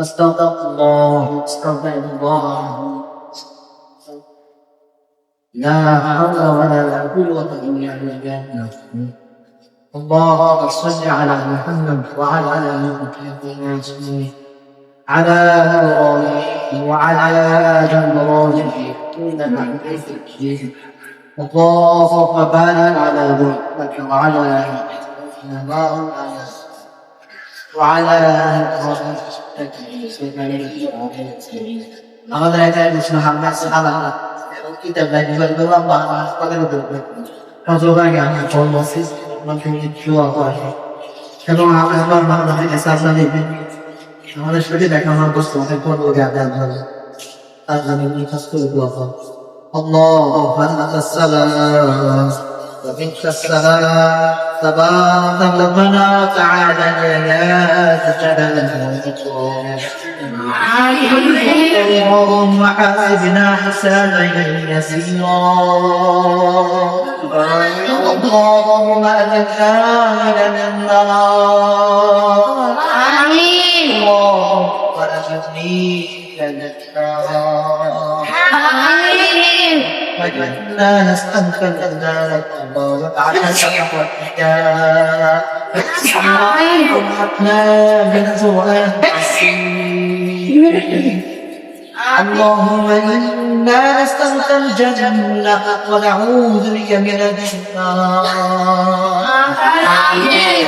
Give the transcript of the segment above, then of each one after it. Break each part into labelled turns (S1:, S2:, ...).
S1: استغفر الله استغفر الله لا حول ولا قوة إلا بالله اللهم صل على محمد وعلى آل محمد. على إبراهيم وعلى آل إبراهيم. إنك حميد مجيد. اللهم بارك على محمد وعلى آل محمد وعلى آل إبراهيم আমাদের এটা মুসলিম হামদ সালা এবং কিতাব লাইব্রেরি করে দেবো আমরা আমাদের দেবো কতবার আমি বলছি আমাকে দোয়া করে এবং আমরা আমার ভালো থেকে সাজা দেবে আমাদের শরীরে দেখা আমার বস্তু অনেক বড় গাদা ভালো আর আমি নিকাশ করে দোয়া اللهم انت السلام. ومنك السلام. تبارك ربنا وتعالى الجلال جلاله اللهم حاسبنا حسابا يسيرا. اللهم اجعلنا من النار.
S2: امين
S1: اللهم
S2: اجعلني
S1: لا نسالك الا الله احد اللهم أنا نسالك الجنه ونعوذ بك من النار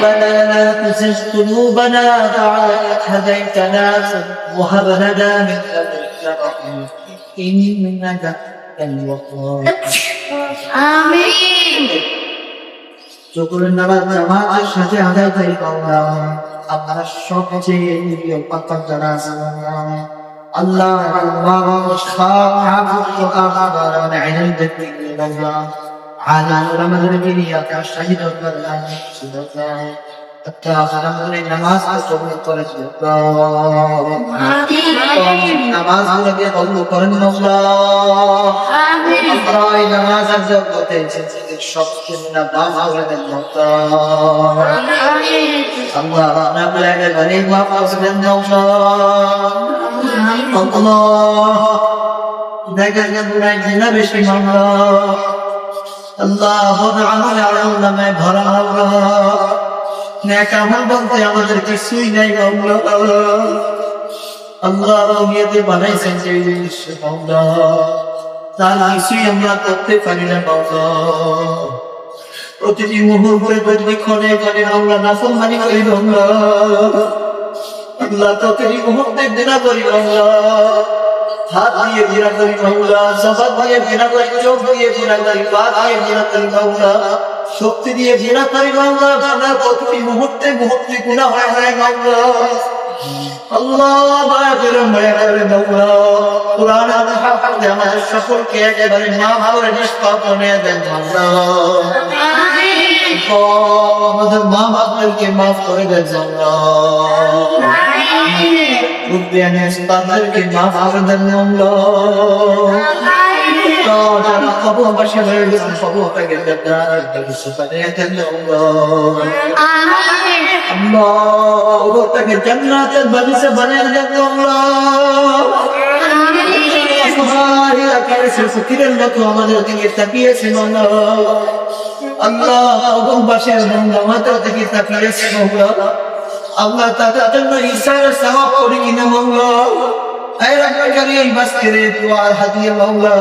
S1: ربنا لا تزغ قلوبنا بعد اذ هديتنا وهب لنا من لدنك رحمه انك
S2: আমিন।
S1: চকুরের নামাজ জামাতের সাথে আদায় আল্লাহ। নামাজ বন্ধ করেন নামাজ আর জগতে সব চিন্তা বাম হবেন ভক্ত আমরা আপনাকে গরিব বাপ আসবেন দেখা যায় বেশি ভরা নেক আমল বলতে আমাদের কিছুই নাই মামলা আল্লাহ। রঙিয়েতে বানাইছেন যে জিনিস মামলা তার কিছুই আমরা করতে পারি না মামলা প্রতিটি মুহূর্তে প্রতিটি ক্ষণে ক্ষণে আমরা নাফল মানি করি বাংলা আল্লাহ। প্রতিটি মুহূর্তে দিনা করি বাংলা হাত দিয়ে দিনা করি বাংলা জবাব দিয়ে দিনা করি, চোখ দিয়ে দিনা করি, পা দিয়ে দিনা করি শক্তি দিয়ে দিনা করি আমরা প্রতিটি মুহূর্তে মুহূর্তে গুণা হয়ে হয় সকলকে একেবারে মা ভাবে নিষ্পাপনে দেন বাংলা আমাদের মা বাপদেরকে মাফ করে দেন তাদেরকে মাফ করে দেন বাসা পেয়ে গেছে আল্লাহ তাকে জান্নাতের বাগিচা বানিয়ে দেন ফকিরের মতো আমাদের দিকে তাকিয়েছেন আল্লাহ বাসের আমাদের দিকে তাকিয়েছেন আল্লাহ তাদের জন্য ইশারা সওয়াব করে কিনা মঙ্গল এই রাখাকারী এই বাস্কেরে দোয়ার হাদিয়ে মাওলা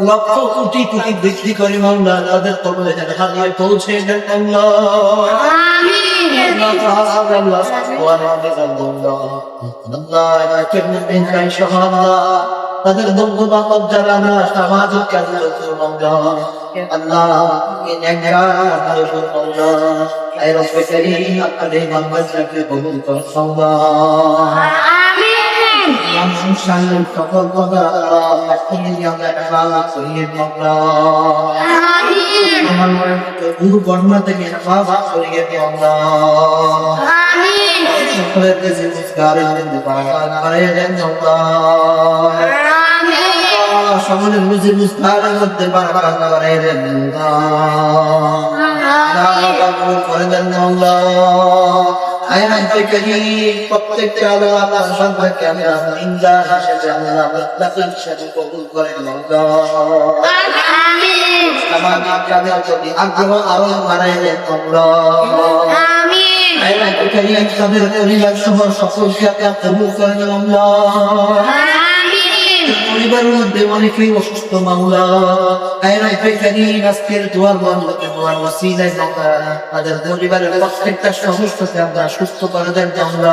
S1: লক্ষ কোটি কোটি বৃদ্ধি করে মাওলা তাদের কবলে যেন পৌঁছে দেন তাদের বন্ধু বান্ধব যারা না সামাজিক কাজে আল্লাহ আপনাদের কবুল মানুষের সকল কথা আমার গুরু বর্মা থেকে বাবা করিয়ে দিয়ে আমরা সকলের মুস্কারে করে দেন সকলের বুঝে মুস্কারের মধ্যে বারবার করে দেন করে দেন আল্লাহ আয় রাব্বে কারীম প্রত্যেকটা আল্লাহ আমার সন্তানকে আমি ইন্দা হিসেবে আল্লাহ মুত্তাকি হিসেবে কবুল করে আল্লাহ
S2: আমিন
S1: আমার কাদের প্রতি আগ্রহ আরও বাড়াই দেন আল্লাহ
S2: আমিন
S1: আয় তাদের পরিবার সহ সকলকে আপনি কবুল করে দেন আল্লাহ
S2: আমিন
S1: পরিবারের মধ্যে অনেকেই অসুস্থ মামলা আজকের দোয়ার বন্ধকে দোয়ার ওসিলায় আমরা তাদের পরিবারের প্রত্যেকটা আমরা সুস্থ করে দেন আমরা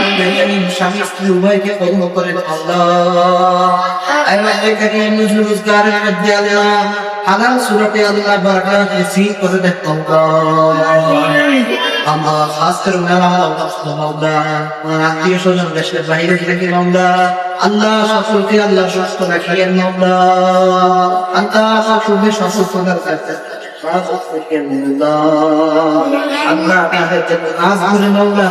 S2: আমিন
S1: স্বামী স্ত্রী উভয়কে কর্ম করে আল্লাহ। আল্লাহ করিম রোজগারের মধ্যে আল্লাহ হালাল সুরতে আল্লাহ বারাকাত নসিব করে দেন আমার খাস করে মাওলা। আত্মীয় স্বজন দেশের আল্লাহ আল্লাহ আল্লাহ জন্য কাজ করে মাওলা।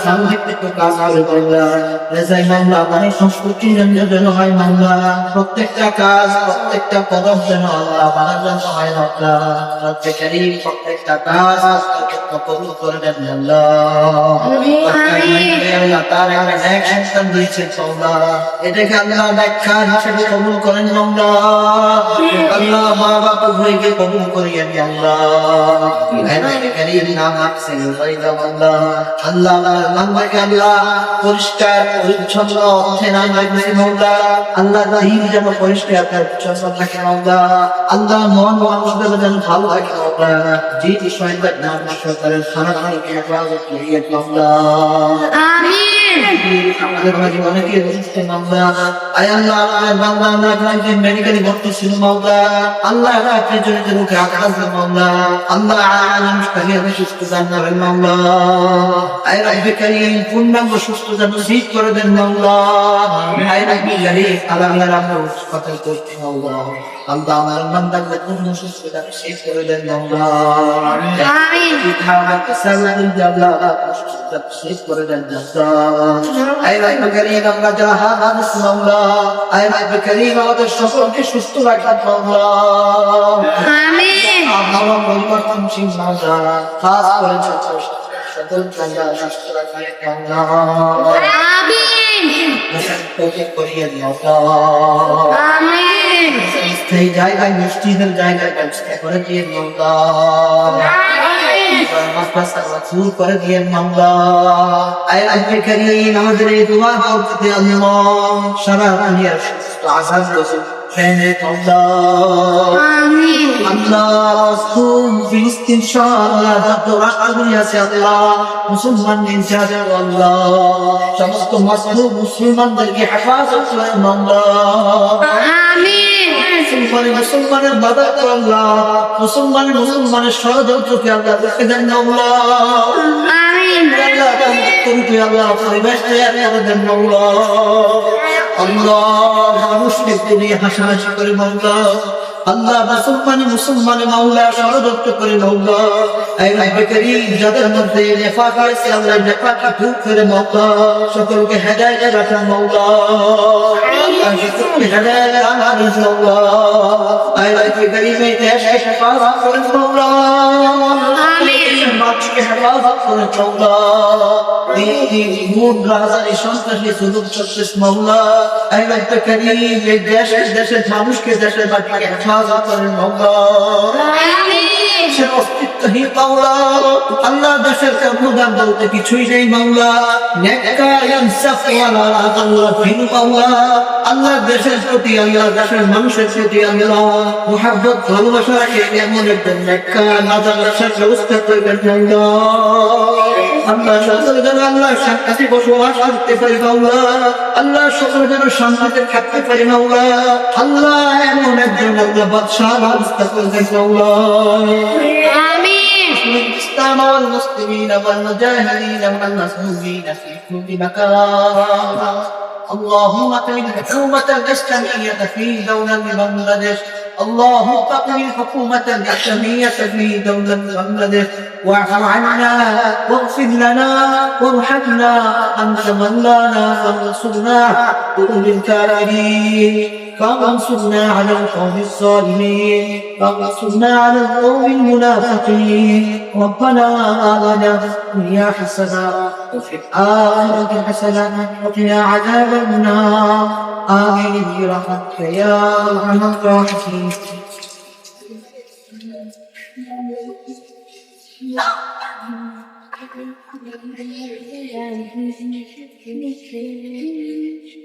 S1: মানে সংস্কৃতি যেন হয় মাওলা। প্রত্যেকটা কাজ, প্রত্যেকটা কদম যেন আল্লাহ বানার জন্য প্রত্যেকেরই প্রত্যেকটা কাজ কবুল করে দেন আল্লাহ। আল্লাহ তার একটা এক সন্তান দিয়েছে মাওলা এটাকে আল্লাহ ব্যাখ্যা হিসেবে কবুল করেন আল্লাহ। মা বাবা উভয়কে কবুল করিয়েন আল্লাহ। কারীম নাম আছে আল্লাহ আল্লাহ বান্দাকে আল্লাহ পরিষ্কার পরিচ্ছন্ন আল্লাহ যেন পরিষ্কার পরিচ্ছন্ন থাকে আল্লাহ মন মানুষদের যেন ভালো থাকে মাওলা যে বিষয়টা নাম হেফাজত করিয়ে মাওলা
S2: আমিন
S1: আমাদের মাঝে অনেকে অসুস্থ মামলা আয় আল্লাহ আমাদের বাংলা আমরা একজন মেডিকেলি ভর্তি ছিল মামলা আল্লাহ রাত্রে জনিত রোগে আক্রান্ত মামলা আল্লাহ আলম তাকে আমি সুস্থ দান করেন মামলা আয় রাব্বে কারীম পূর্ণাঙ্গ সুস্থতা নসিব করে দেন মামলা আয় রাব্বে কারীম আল্লাহ আমরা কথা করতে মামলা আল্লাহ আমার বান্দাকে পূর্ণ সুস্থতা নসিব করে দেন মামলা
S2: আমিন
S1: আমাদের সকলকে সুস্থ রাখার মামলা।
S2: আমিন।
S1: আবহাওয়া পরিবর্তনশীল মামলা। খাস করে সকল জায়গা সুস্থ রাখার মামলা।
S2: আমিন।
S1: তোকে করিয়ে দিও
S2: আমিন।
S1: সেই জায়গায় মসজিদের জায়গায় ব্যবস্থা করে দিয়ে মামলা মাদ্রাসা সারা দুনিয়ার আজাদ রসুল সমস্ত মুসলমানদেরকে হেফাজত করেন মুসলমানে মুসলমানের বাধা আল্লাহ। মুসলমানে মুসলমানের ষড়যন্ত্রকে আল্লাহ দেখে দেন আল্লাহ। আল্লাহ পরিবেশ তৈরি করে দেন আল্লাহ। আল্লাহ মানুষকে নিয়ে হাসাহাসি করে মাওলা আল্লাহ মুসলমানি মুসলমানি মাওলা ষড়যন্ত্র করে মাওলা। এই নাইবে করিম, যাদের মধ্যে নেফাক আছে আল্লাহ নেফাক দূর করে মাওলা। সকলকে হেদায়েতে রাখা মাওলা। সকলকে হেদায়েত আমার মাওলা। এই রাব্বে কারীম দেশে হেফাজত করেন মাওলা।
S2: আমিন।
S1: মানুষকে হেফাজত করেন মাওলা দিন গুণ রাজারি সন্ত্রাসী, সুযোগ চলতেছ মাওলা এই রাব্বে কারীম এই দেশের দেশের মানুষকে, দেশের বাড়িকে হেফাজত করেন মাওলা অস্তিত্বহীন মাওলা, আল্লাহ দেশের কর্মদান বলতে কিছুই নেই মাওলা। আল্লাহ দেশের প্রতি, আল্লাহ দেশের মানুষের প্রতি আল্লাহ মুহাব্বত, ভালোবাসা এমন একজন দেশের ব্যবস্থা করবেন আল্লাহ সকল যেন আল্লাহ শান্তিতে বসবাস করতে পারি বাদশাহ والمسلمين والمجاهدين والمسلوبين في كل مكان. اللهم اقم الحكومة الإسلامية في دولة بنغلاديش اللهم اقم الحكومة الإسلامية في دولة بنغلاديش واعف عنا واغفر لنا وارحمنا أنت مولانا فانصرنا بكل الكرامين فانصرنا على القوم الظالمين فانصرنا على القوم المنافقين. ربنا آتنا في الدنيا حسنة وفي الآخرة حسنة وقنا عذاب النار. آمين برحمتك يا أرحم الراحمين.
S2: Thank you.